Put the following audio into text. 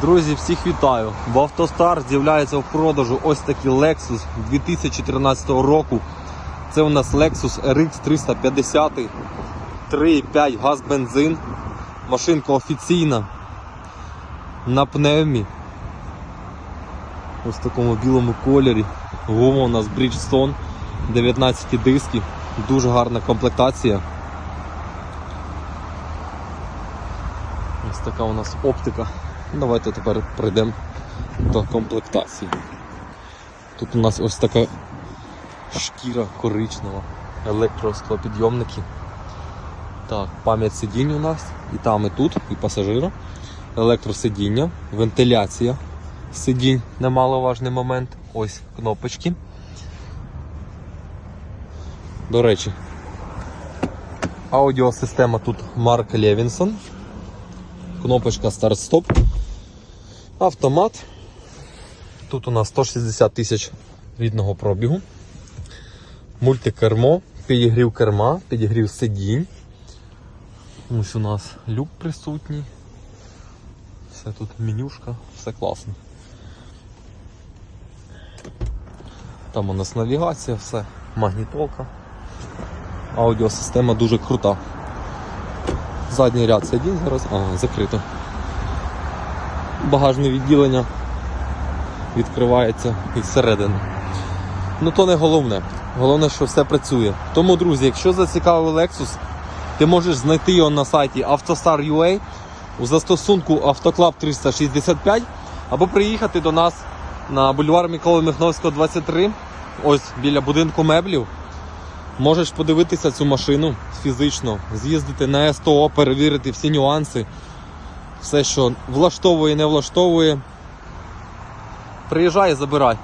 Друзі, всіх вітаю! В Автостар з'являється в продажу ось такий Lexus 2013 року. Це у нас Lexus RX 350 3,5 газ бензин. Машинка офіційна на пневмі. Ось в такому білому кольорі. Гума у нас Bridgestone 19 диски. Дуже гарна комплектація. Ось така у нас оптика. Давайте тепер прийдемо до комплектації. Тут у нас ось така шкіра коричнева, електросклопідйомники. Так, пам'ять сидінь у нас і там, і тут, і пасажира. Електросидіння, вентиляція сидінь, немаловажний момент. Ось кнопочки. До речі, аудіосистема тут Марк Левінсон. Кнопочка старт-стоп. Автомат. Тут у нас 160 тисяч рідного пробігу. Мультикермо, підігрів керма, підігрів сидінь. Ось у нас люк присутній. Все тут менюшка, все класно. Там у нас навігація, все, магнітолка. Аудіосистема дуже крута. Задній ряд сидінь зараз, ага, закрито. Багажне відділення відкривається із середини. Ну то не головне. Головне, що все працює. Тому, друзі, якщо зацікавив Lexus, ти можеш знайти його на сайті Автостар.ua у застосунку Автоклаб 365 або приїхати до нас на бульвар Миколи Михновського 23, ось біля будинку меблів. Можеш подивитися цю машину фізично, з'їздити на СТО, перевірити всі нюанси, все, що влаштовує, не влаштовує. Приїжджай забирай.